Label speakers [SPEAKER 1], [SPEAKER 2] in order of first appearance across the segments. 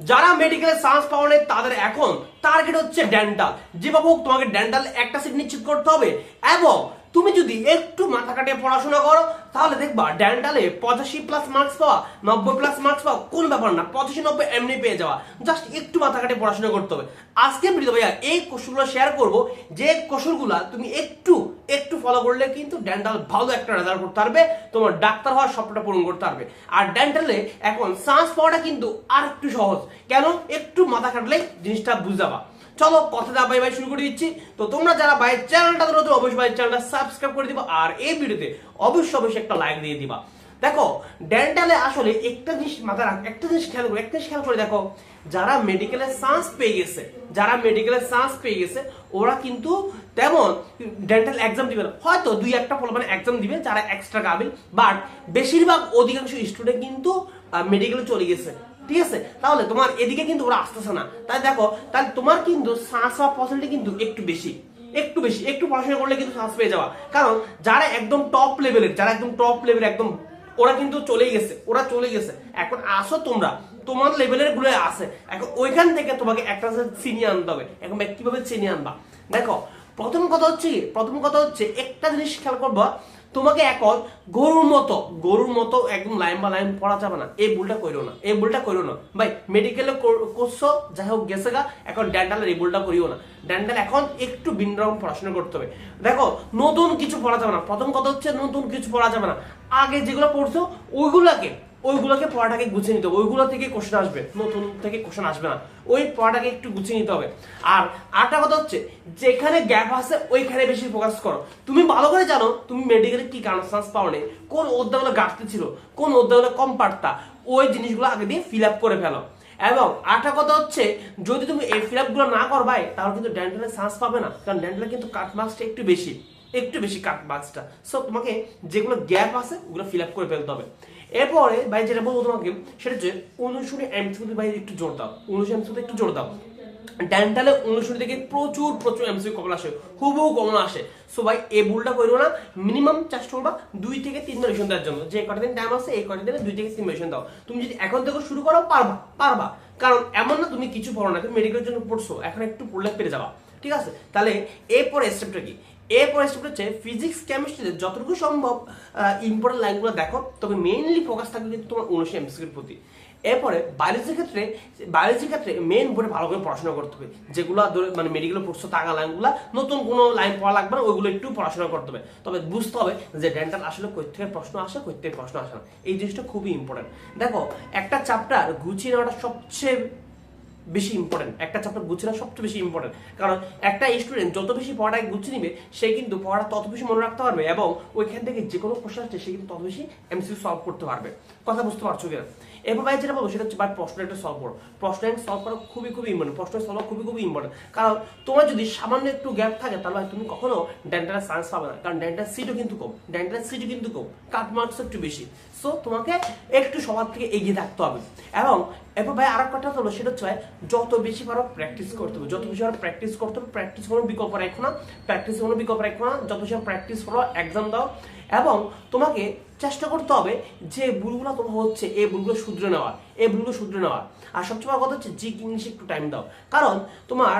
[SPEAKER 1] যারা মেডিকেলে চান্স পাওয়া নেই তাদের এখন টার্গেট হচ্ছে ডেন্টাল যে বাবু, তোমাকে ডেন্টাল একটা সিট নিশ্চিত করতে হবে। এবং তুমি যদি একটু মাথা কাটিয়ে পড়াশোনা করো, তাহলে দেখবা ড্যান্টালে পঁচাশি প্লাস মার্কস পাওয়া, নব্বই প্লাস মার্কস পাওয়া, কোন ব্যাপার না, পঁচাশি, নব্বই এমনি পেয়ে যাওয়া। জাস্ট একটু মাথা কাটিয়ে পড়াশোনা করতে হবে। আজকে ভিডিও ভাইয়া এই কৌশলগুলো শেয়ার করব, যে কৌশলগুলো তুমি একটু একটু ফলো করলে কিন্তু ড্যান্টাল ভালো একটা রেজাল্ট করতে পারবে, তোমার ডাক্তার হওয়ার স্বপ্নটা পূরণ করতে পারবে। আর ড্যান্টালে এখন চান্স পাওয়াটা কিন্তু আর একটু সহজ। কেন? একটু মাথা কাটলেই জিনিসটা বুঝাবা চলো কথা দা ভাই ভাই শুরু করে দিচ্ছি। তো তোমরা যারা ভাই চ্যানেলটা নতুন অবশ্যই ভাই চ্যানেলটা সাবস্ক্রাইব করে দিবা আর এই ভিডিওতে অবশ্যই অবশ্যই একটা লাইক দিয়ে দিবা। দেখো, ডেন্টালে আসলে একটা জিনিস মাথায় রাখ, একটা জিনিস খেয়াল করে, একটা জিনিস খেয়াল করে দেখো, যারা মেডিকেলে চান্স পেয়ে গেছে, যারা মেডিকেলে চান্স পেয়ে গেছে, ওরা কিন্তু তেমন ডেন্টাল এক্সাম দিবে না। হয়তো দুই একটা মানে এক্সাম দিবে, যারা এক্সট্রা কাবিল বাট বেশিরভাগ অধিকাংশ স্টুডেন্ট কিন্তু মেডিকেলে চলে গেছে। ঠিক আছে? তাহলে তোমার এদিকে কিন্তু ওরা আসতেছে না। তাই দেখো তাহলে তোমার কিন্তু শ্বাস হওয়ার পসিবিলিটি কিন্তু একটু বেশি। একটু বেশি। একটু পড়াশোনা করলে কিন্তু শ্বাস পেয়ে যাওয়া। কারণ যারা একদম টপ লেভেলের যারা একদম টপ লেভেলের একদম ওরা কিন্তু চলেই গেছে, ওরা চলে গেছে। এখন আসো তোমরা, তোমার লেভেলেরগুলো আছে এখন ওইখান থেকে তোমাকে একটা চিনিয়ে আনতে হবে। এখন কীভাবে চিনিয়ে আনবা? দেখো, প্রথম কথা হচ্ছে প্রথম কথা হচ্ছে একটা জিনিস খেয়াল করবা তোমাকে এখন গরুর মতো গরুর মতো একদম লাইন বা লাইন পড়া যাবে না। এই ভুলটা করো না, এই ভুলটা করো না। ভাই মেডিকেলে করছ, যাই হোক গেছে গা, এখন ড্যান্ডালের এই ভুলটা করিও না। ড্যান্ডাল এখন একটু ভিন্ন রকম পড়াশোনা করতে হবে। দেখো, নতুন কিছু পড়া যাবে না। প্রথম কথা হচ্ছে নতুন কিছু পড়া যাবে না। আগে যেগুলো পড়ছো, ওইগুলাকে ওইগুলোকে পড়াটাকে গুছিয়ে নিতে হবে। ওইগুলো থেকে কোশ্চেন আসবে, নতুন থেকে কোশ্চেন আসবে না। ওই পড়াটাকে একটু গুছিয়ে নিতে হবে। আর আরেকটা কথা হচ্ছে, যেখানে গ্যাপ আছে, ওইখানে বেশি ফোকাস করো। তুমি ভালো করে জানো, তুমি মেডিকেলে কি কারণ পাও নেই কোন অধ্যায়গুলো ঘাটতি ছিল, কোন অধ্যায়গুলো কম পারতা, ওই জিনিসগুলো আগে দিয়ে ফিল আপ করে ফেলো। এবং আরেকটা কথা হচ্ছে, যদি তুমি এই ফিল আপগুলো না করবাই, তাহলে কিন্তু ডেন্টালের চান্স পাবে না। কারণ ডেন্টালে কিন্তু কাট মার্কসটা একটু বেশি। একটু বেশি কাট মার্কসটা সো তোমাকে যেগুলো গ্যাপ আছে, ওগুলো ফিল আপ করে ফেলতে হবে। এরপরে, ভাই, যেটা বলব তোমাকে, সেটা হচ্ছে অনুসরণী এমসিকিউ ভাই একটু জোর দাও। অনুসরণ এমসিকিউ একটু জোর দাও। ডেন্টালে অনুসরণী থেকে প্রচুর প্রচুর এমসিকিউ কমন আসে। হুবহু কমন আসে। সো ভাই, এই ভুলটা করব না। মিনিমাম চেষ্টা করবা, দুই থেকে তিন রিভিশন দেওয়ার জন্য। যে কটা দিন টাইম আছে, এই কটা দিনে দুই থেকে তিন রিভিশন দাও। তুমি যদি এখন থেকে শুরু করো, পারবা পারবা। কারণ এমন না তুমি কিছু পড়ো না, তুমি মেডিকেলের জন্য পড়ছো। এখন একটু পড়লে পেরে যাবা। ঠিক আছে? তাহলে এরপরে স্টেপটা কি? এরপর স্টেপ হচ্ছে ফিজিক্স কেমিস্ট্রিতে যতটুকু সম্ভব ইম্পর্টেন্ট লাইনগুলো দেখো, তবে মেইনলি ফোকাস থাকবে কিন্তু তোমার উনিশে এমসিকিউর প্রতি। এরপরে বায়োলজির ক্ষেত্রে বায়োলজির ক্ষেত্রে মেন বোর্ডে ভালো করে পড়াশোনা করতে হবে। যেগুলো মানে মেডিকেলে পড়ছো তাগা লাইনগুলো নতুন কোনো লাইন পড়া লাগবে না, ওইগুলো একটু পড়াশোনা করতে হবে। তবে বুঝতে হবে যে ডেন্টাল আসলে কই থেকে প্রশ্ন আসে কই থেকে প্রশ্ন আসে না। এই জিনিসটা খুবই ইম্পর্টেন্ট দেখো, একটা চ্যাপ্টার গুছিয়ে নেওয়াটা সবচেয়ে বেশি ইম্পর্টেন্ট একটা চ্যাপ্টার গুছিয়ে সবচেয়ে বেশি ইম্পর্টেন্ট কারণ একটা স্টুডেন্ট যত বেশি পড়াটাকে গুছিয়ে নিবে, সে কিন্তু পড়াটা তত বেশি মনে রাখতে পারবে এবং ওইখান থেকে যে কোনো কোশ্চেন আসছে সে কিন্তু তত বেশি এমসিকিউ সলভ করতে পারবে। কথা বুঝতে পারছ কিনা? এরপর যেটা বলব, সেটা হচ্ছে ভাই প্রশ্ন একটা সলভ করো। প্রশ্ন সলভ করা খুবই খুবই ইম্পর্টেন্ট প্রশ্ন সলভ খুবই খুবই ইম্পর্টেন্ট কারণ তোমার যদি সামান্য একটু গ্যাপ থাকে, তাহলে তুমি কখনো ডেন্টালের চান্স পাবে না। কারণ ডেন্টাল সিটও কিন্তু কম। ডেন্টাল সিটও কিন্তু কম। কাট মার্কস একটু বেশি। সো তোমাকে একটু সবার থেকে এগিয়ে থাকতে হবে। এবং এরপর ভাই আর কথা হলো সেটা হচ্ছে যত বেশি পারো প্র্যাকটিস করতে হবে। যত বেশি পারো প্র্যাকটিস করতে হবে প্র্যাকটিস কোনো বিকল্প রাখো না। প্র্যাকটিস কোনো বিকল্প রাখো না। যত বেশি প্র্যাকটিস করো এক্সাম দাও। এবং তোমাকে চেষ্টা করতে হবে যে ভুলগুলো তোমার হচ্ছে এই ভুলগুলো শুধরে নেওয়ার এই ভুলগুলো শুধরে নেওয়ার। আর সবচেয়ে বড় কথা হচ্ছে জি ইংলিশে একটু টাইম দাও। কারণ তোমার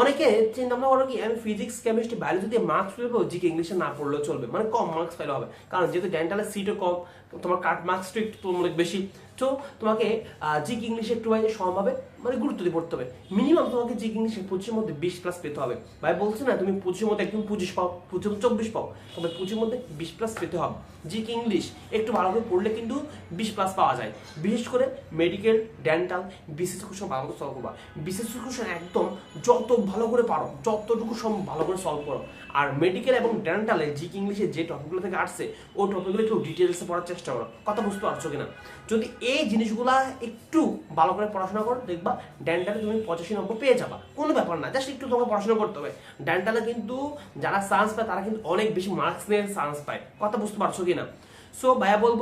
[SPEAKER 1] অনেকে চিন্তা ভাবনা করো কি, আমি ফিজিক্স কেমিস্ট্রি বায়োলজি দিয়ে মার্কস পেলে জি ইংলিশে না পড়লেও চলবে। মানে কম মার্কস পেলে হবে। কারণ যেহেতু ডেন্টালের সিটও কম, তোমার কাট মার্কসটা একটু তোমার বেশি। তো তোমাকে জিক ইংলিশে একটু ভাই সমভাবে মানে গুরুত্ব দিয়ে পড়তে হবে। মিনিমাম তোমাকে জিক ইংলিশে পঁচিশের মধ্যে বিশ প্লাস পেতে হবে। ভাই বলছে না, তুমি পঁচিশের মধ্যে একদম পঁচিশ পাও পঁচিশ চব্বিশ পাও, তবে পঁচিশের মধ্যে বিশ প্লাস পেতে হবে। জিক ইংলিশ একটু ভালো করে পড়লে কিন্তু বিশ প্লাস পাওয়া যায়। বিশেষ করে মেডিকেল ডেন্টাল বিশেষ কোশ্চেন ভালো করে সলভ করবা। বিশেষ কোশ্চেন একদম যত ভালো করে পারো, যতটুকু সম্ভব ভালো করে সলভ করো। আর মেডিকেল এবং ডেন্টালে জিক ইংলিশে যে টপিকগুলো থেকে আসছে, ওই টপিকগুলো একটু ডিটেলসে পড়ার চেষ্টা করো। কথা বুঝতে পারছ কিনা? যদি এই জিনিসগুলা একটু ভালো করে পড়াশোনা করো, দেখবা ডেন্টালে তুমি পঁচাশি নম্বর পেয়ে যাবা। কোনো ব্যাপার না জাস্ট একটু তোমাকে পড়াশোনা করতে হবে। ডেন্টালে কিন্তু যারা সায়েন্স পায়, তারা কিন্তু অনেক বেশি মার্কস নিয়ে সায়েন্স পায়। কথা বুঝতে পারছ কি না সো ভাইয়া বলব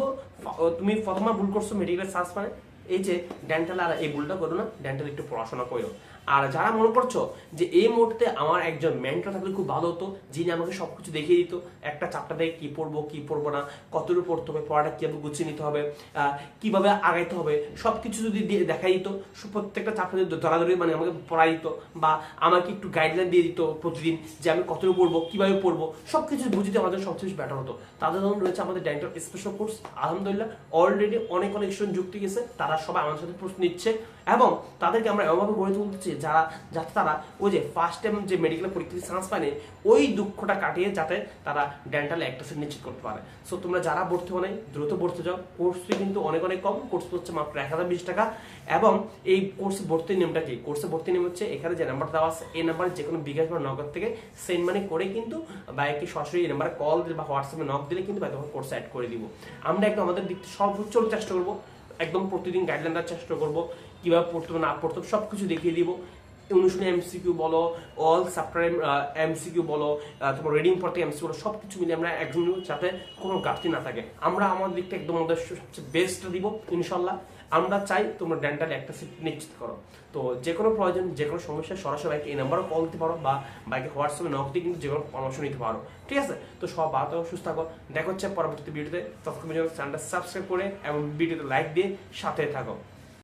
[SPEAKER 1] তুমি প্রথমবার ভুল করছ মেডিকেল সায়েন্স পায় এই যে, ডেন্টাল আর এই ভুলটা করো না, ডেন্টাল একটু পড়াশোনা করো। আর যারা মনে করছ যে এই মুহূর্তে আমার একজন মেন্টর থাকলে খুব ভালো হতো, যিনি আমাকে সবকিছু দেখিয়ে দিত, একটা চাপটা দেখে কী পড়ব কী পড়ব না কতটুকু পড়তে হবে, পড়াটা কীভাবে গুছিয়ে নিতে হবে কীভাবে আগাইতে হবে সব কিছু যদি দিয়ে দেখা দিত সব প্রত্যেকটা চাপটা যদি ধরাধরি মানে আমাকে পড়াই দিত বা আমাকে একটু গাইডলাইন দিয়ে দিত প্রতিদিন যে আমি কতটুকু পড়ব, কীভাবে পড়ব, সবকিছু বুঝিতে আমাদের সবচেয়ে বেটার হতো। তাদের জন্য রয়েছে আমাদের ডেন্টাল স্পেশাল কোর্স আলহামদুলিল্লাহ অলরেডি অনেক অনেক স্টুডেন্ট যুক্তি গেছে, তারা সবাই আমাদের সাথে প্রশ্ন নিচ্ছে এবং তাদেরকে আমরা এমনভাবে গড়ে তুলতেছি যারা, যাতে তারা ওই যে ফার্স্ট টাইম যে মেডিকেল পরীক্ষাতে চান্স পায়নি, ওই দুঃখটা কাটিয়ে যাতে তারা ডেন্টাল একটা সেট নিশ্চিত করতে পারে। সো তোমরা যারা ভর্তি হো দ্রুত ভর্তি যাও। কোর্স ফি কিন্তু অনেক অনেক কম। কোর্স হচ্ছে মাত্র এক হাজার বিশ টাকা। এবং এই কোর্সে ভর্তির নিয়মটা কি? কোর্সে ভর্তি নিয়ম হচ্ছে, এখানে যে নাম্বার দেওয়া আছে, এই নাম্বারে যে কোনো বিকাশ বা নগদ থেকে সেন্ড মানি করে কিন্তু বাইকে সরাসরি এই নাম্বারে কল দিলে বা হোয়াটসঅ্যাপে নক দিলে কিন্তু ভাই তোমার কোর্সে অ্যাড করে দিব। আমরা একদম আমাদের দিক সর্বোচ্চ চেষ্টা করব। একদম প্রতিদিন গাইডলাইন দেওয়ার চেষ্টা করব। কীভাবে পড়তে হবে না পড়তে হবে সব কিছু দেখিয়ে দিব। অনুশীলনী এমসিকিউ বলো অল সাপ্টার এমসিকিউ বলো তোমার রিডিং পড়তে এমসিকিউ বলো সব কিছু মিলে আমরা একজন যাতে কোনো ঘাটতি না থাকে। আমরা আমাদের দিকটা একদম আমাদের সবচেয়ে বেস্টটা দিব ইনশাল্লাহ আমরা চাই তোমরা ডেন্টাল একটা সিট নিশ্চিত করো। তো যে কোনো প্রয়োজন যে কোনো সমস্যা সরাসরি বাইকে এই নাম্বারও কল দিতে পারো বা বাইকে হোয়াটসঅ্যাপে নক দিয়ে কিন্তু যে কোনো পরামর্শ নিতে পারো। ঠিক আছে? তো সব থাকো, সুস্থ থাকো। দেখা হচ্ছে পরবর্তী ভিডিওতে ততক্ষণ চ্যানেলটা সাবস্ক্রাইব করে এবং ভিডিওতে লাইক দিয়ে সাথে থাকো।